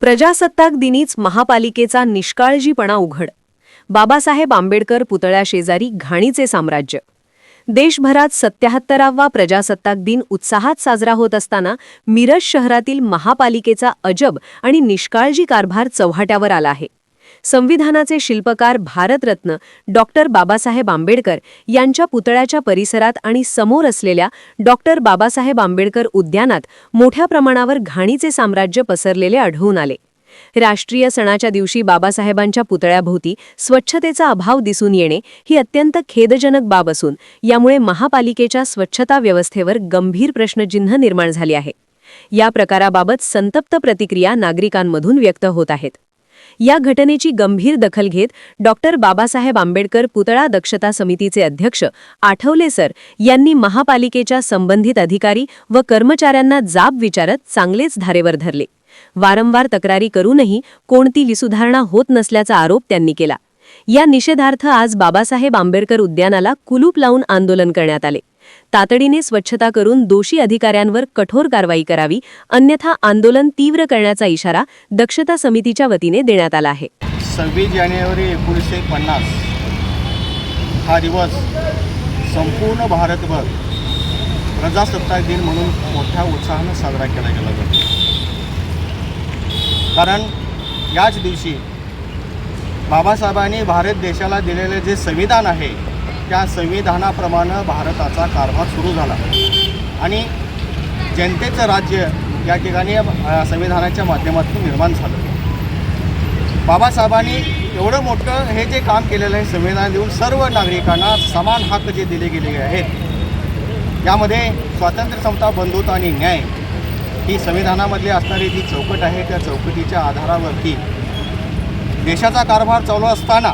प्रजासत्ताक दिनीच महापालिकेचा निष्काळजीपणा उघड. बाबासाहेब आंबेडकर पुतळ्याशेजारी घाणीचे साम्राज्य. देशभरात सत्याहत्तरावा प्रजासत्ताक दिन उत्साहात साजरा होत असताना मिरज शहरातील महापालिकेचा अजब आणि निष्काळजी कारभार चव्हाट्यावर आला आहे. संविधानाचे शिल्पकार भारतरत्न डॉक्टर बाबासाहेब आंबेडकर यांच्या पुतळ्याच्या परिसरात आणि समोर असलेल्या डॉक्टर बाबासाहेब आंबेडकर उद्यानात मोठ्या प्रमाणावर घाणीचे साम्राज्य पसरलेले आढळून आले. राष्ट्रीय सणाच्या दिवशी बाबासाहेबांच्या पुतळ्याभोवती स्वच्छतेचा अभाव दिसून येणे ही अत्यंत खेदजनक बाब असून यामुळे महापालिकेच्या स्वच्छता व्यवस्थेवर गंभीर प्रश्नचिन्ह निर्माण झाले आहे. या प्रकाराबाबत संतप्त प्रतिक्रिया नागरिकांमधून व्यक्त होत आहेत. या घटनेची गंभीर दखल घेत डॉक्टर बाबासाहेब आंबेडकर पुतळा दक्षता समितीचे अध्यक्ष आठवले सर यांनी महापालिकेच्या संबंधित अधिकारी व कर्मचाऱ्यांना जाब विचारत चांगलेच धारेवर धरले. वारंवार तक्रारी करूनही कोणतीही सुधारणा होत नसल्याचा आरोप त्यांनी केला. या निषेधार्थ आज बाबासाहेब आंबेडकर उद्यानाला कुलूप लावून आंदोलन करण्यात आले. तातडीने स्वच्छता करून दोषी अधिकाऱ्यांवर कठोर कारवाई करावी अन्यथा आंदोलन तीव्र करण्याचा इशारा दक्षता समितीच्या वतीने देण्यात आला आहे. सव्वीस जानेवारी एकोणीसशे पन्नास हा दिवस संपूर्ण भारतभर प्रजासत्ताक दिन म्हणून मोठ्या उत्साहानं साजरा केला गेला जातो. कारण याच दिवशी बाबासाहेबांनी भारत देशाला दिलेले जे संविधान आहे त्या संविधानाप्रमाणे भारताचा कारभार सुरू झाला. आणि जनतेचं राज्य या ठिकाणी संविधानाच्या माध्यमातून निर्माण झालं. बाबासाहेबांनी एवढं मोठं हे जे काम केलेलं आहे संविधान देऊन सर्व नागरिकांना समान हक्क जे दिले गेले आहेत यामध्ये स्वातंत्र्य समता बंधुता आणि न्याय ही संविधानामधली असणारी जी चौकट आहे त्या चौकटीच्या आधारावरती देशाचा कारभार चालू असताना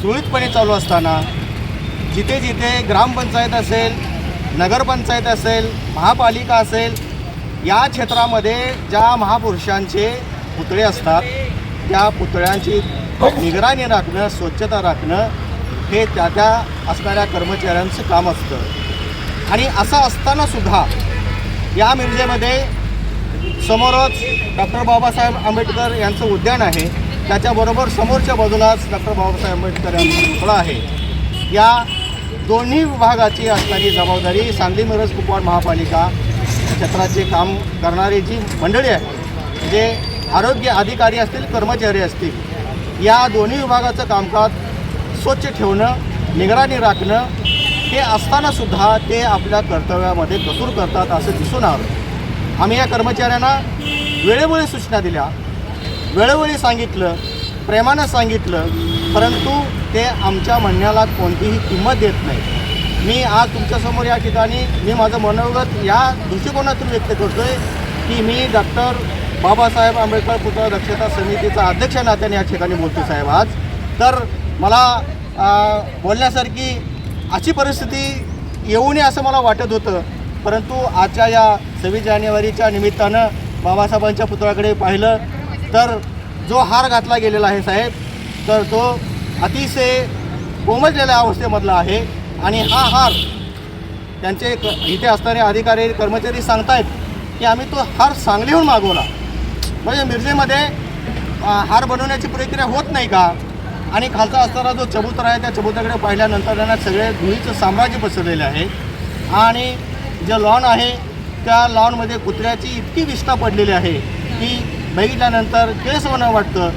सुरळीतपणे चालू असताना जिथे जिथे ग्रामपंचायत असेल नगरपंचायत असेल महापालिका असेल या क्षेत्रामध्ये ज्या महापुरुषांचे पुतळे असतात त्या पुतळ्यांची निगराणी राखणं स्वच्छता राखणं हे त्या त्या असणाऱ्या कर्मचाऱ्यांचं काम असतं. आणि असं असताना सुद्धा या मिरजेमध्ये समोरच डॉक्टर बाबासाहेब आंबेडकर यांचं उद्यान आहे. त्याच्याबरोबर समोरच्या बाजूलाच डॉक्टर बाबासाहेब आंबेडकर यांचं पुतळा आहे. या दोन्ही विभागाची असणारी जबाबदारी सांगली मिरज कुपवाड महापालिका क्षेत्राचे काम करणारी जी मंडळी आहे जे आरोग्य अधिकारी असतील कर्मचारी असतील या दोन्ही विभागाचं कामकाज स्वच्छ ठेवणं निगराणी राखणं हे असतानासुद्धा ते आपल्या कर्तव्यामध्ये कसूर करतात असं दिसून आलं. आम्ही या कर्मचाऱ्यांना वेळोवेळी सूचना दिल्या वेळोवेळी सांगितलं प्रेमानं सांगितलं परंतु ते आमच्या म्हणण्याला कोणतीही किंमत देत नाही मी आज तुमच्यासमोर या ठिकाणी मी माझं मनोगत या दृष्टिकोनातून व्यक्त करतो आहे की मी डॉक्टर बाबासाहेब आंबेडकर पुतळा दक्षता समितीचा अध्यक्ष नात्याने या ठिकाणी बोलतो साहेब आज. तर मला बोलण्यासारखी अशी परिस्थिती येऊ नये असं मला वाटत होतं. परंतु आजच्या या सव्वीस जानेवारीच्या निमित्तानं बाबासाहेबांच्या पुतळ्याकडे पाहिलं तर जो हार घातला गेलेला आहे साहेब तर तो अतिशय कोमजलेल्या अवस्थेमधला आहे. आणि हा हार त्यांचे क इथे असणारे अधिकारी कर्मचारी सांगतायत की आम्ही तो हार सांगलीहून मागवला. म्हणजे मिरजेमध्ये हार बनवण्याची प्रक्रिया होत नाही का? आणि खालचा असणारा जो चबुतरा आहे त्या चबुतराकडे पाहिल्यानंतर त्यांना सगळे धुळीचं साम्राज्य पसरलेलं आहे. आणि जे लॉन आहे त्या लॉनमध्ये कुत्र्याची इतकी विष्ठा पडलेली आहे की बघितल्यानंतर केसवणं वाटतं.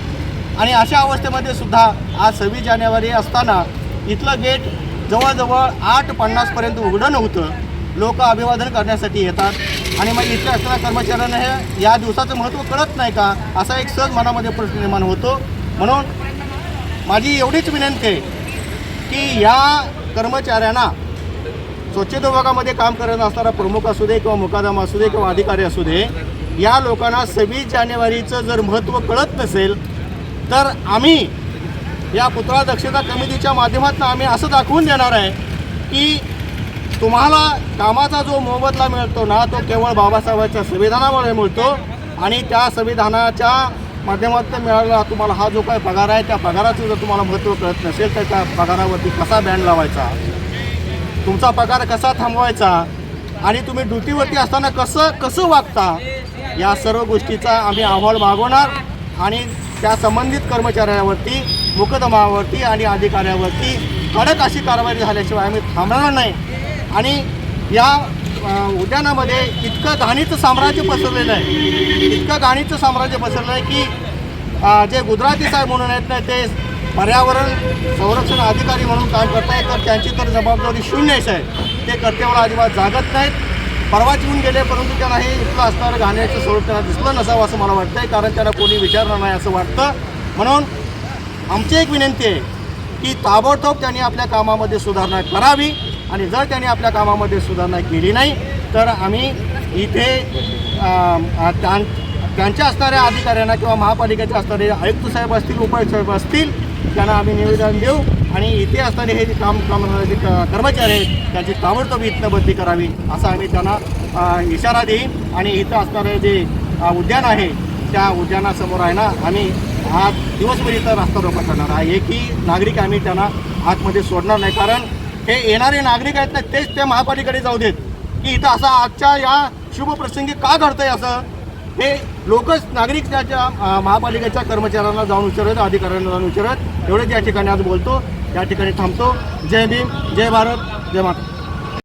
आणि अशा अवस्थेमध्ये सुद्धा आज सव्वीस जानेवारी असताना इथलं गेट जवळजवळ आठ पन्नासपर्यंत उघडं नव्हतं. लोक अभिवादन करण्यासाठी येतात. आणि मग इथल्या असणाऱ्या कर्मचाऱ्यांना हे या दिवसाचं महत्त्व कळत नाही का? असा एक सहज मनामध्ये प्रश्न निर्माण होतो. म्हणून माझी एवढीच विनंती आहे की या कर्मचाऱ्यांना स्वच्छता विभागामध्ये काम करत असणारा प्रमुख असू दे किंवा मुकादम असू दे किंवा अधिकारी असू दे या लोकांना सव्वीस जानेवारीचं जर महत्त्व कळत नसेल तर आम्ही या पुतळा दक्षता कमिटीच्या माध्यमातून आम्ही असं दाखवून देणार आहे की तुम्हाला कामाचा जो मोबदला मिळतो ना तो केवळ बाबासाहेबांच्या संविधानामुळे मिळतो आणि त्या संविधानाच्या माध्यमातून मिळालेला तुम्हाला हा जो काही पगार आहे त्या पगाराचं जर तुम्हाला महत्त्व कळत नसेल तर त्या पगारावरती कसा बँड लावायचा? तुमचा पगार कसा थांबवायचा? आणि तुम्ही ड्युटीवरती असताना कसं कसं वागता? या सर्व गोष्टीचा आम्ही अहवाल मागवणार आणि त्या संबंधित कर्मचाऱ्यावरती मुकदमावरती आणि अधिकाऱ्यावरती कडक अशी कारवाई झाल्याशिवाय आम्ही थांबणार नाही. आणि या उद्यानामध्ये इतकं घाणीचं साम्राज्य पसरलेलं आहे. इतकं घाणीचं साम्राज्य पसरलं आहे की जे गुजराती साहेब म्हणून आहेत ना ते पर्यावरण संरक्षण अधिकारी म्हणून काम करत आहेत तर त्यांची तर जबाबदारी शून्यच आहे ते कर्तव्याला अजिबात जागत नाहीत. परवाच येऊन गेले परंतु त्यांना हे इथलं असणारं घाण्याचं स्वरूप त्यांना दिसलं नसावं असं मला वाटतंय कारण त्यांना कोणी विचारणार नाही असं वाटतं. म्हणून आमची एक विनंती आहे की ताबडतोब त्यांनी आपल्या कामामध्ये सुधारणा करावी आणि जर त्यांनी आपल्या कामामध्ये सुधारणा केली नाही तर आम्ही इथे त्यां त्यांच्या असणाऱ्या अधिकाऱ्यांना किंवा महापालिकेचे असणारे आयुक्त साहेब असतील उपायुक्त साहेब असतील त्यांना आम्ही निवेदन देऊ. आणि इथे असताना हे जे काम करणारे जे क- कर्मचारी आहेत त्यांची ताबडतोब इथनं बदली करावी असा आम्ही त्यांना इशारा देईन. आणि इथं असणारे जे उद्यान आहे त्या उद्यानासमोर आहे ना आम्ही आज दिवसभर इथं रस्ता रोका करणार. आहे एकही नागरिक आम्ही त्यांना आतमध्ये सोडणार नाही. कारण हे येणारे नागरिक आहेत ना तेच त्या महापालिकेकडे जाऊ देत. की इथं असा आजच्या या शुभप्रसंगी का घडतंय असं? हे लोकच नागरिक त्याच्या महापालिकेच्या कर्मचाऱ्यांना जाऊन विचारत अधिकाऱ्यांना जाऊन विचारत एवढंच या ठिकाणी आज बोलतो. या ठिकाणी थांबतो जय भीम जय भारत जय माता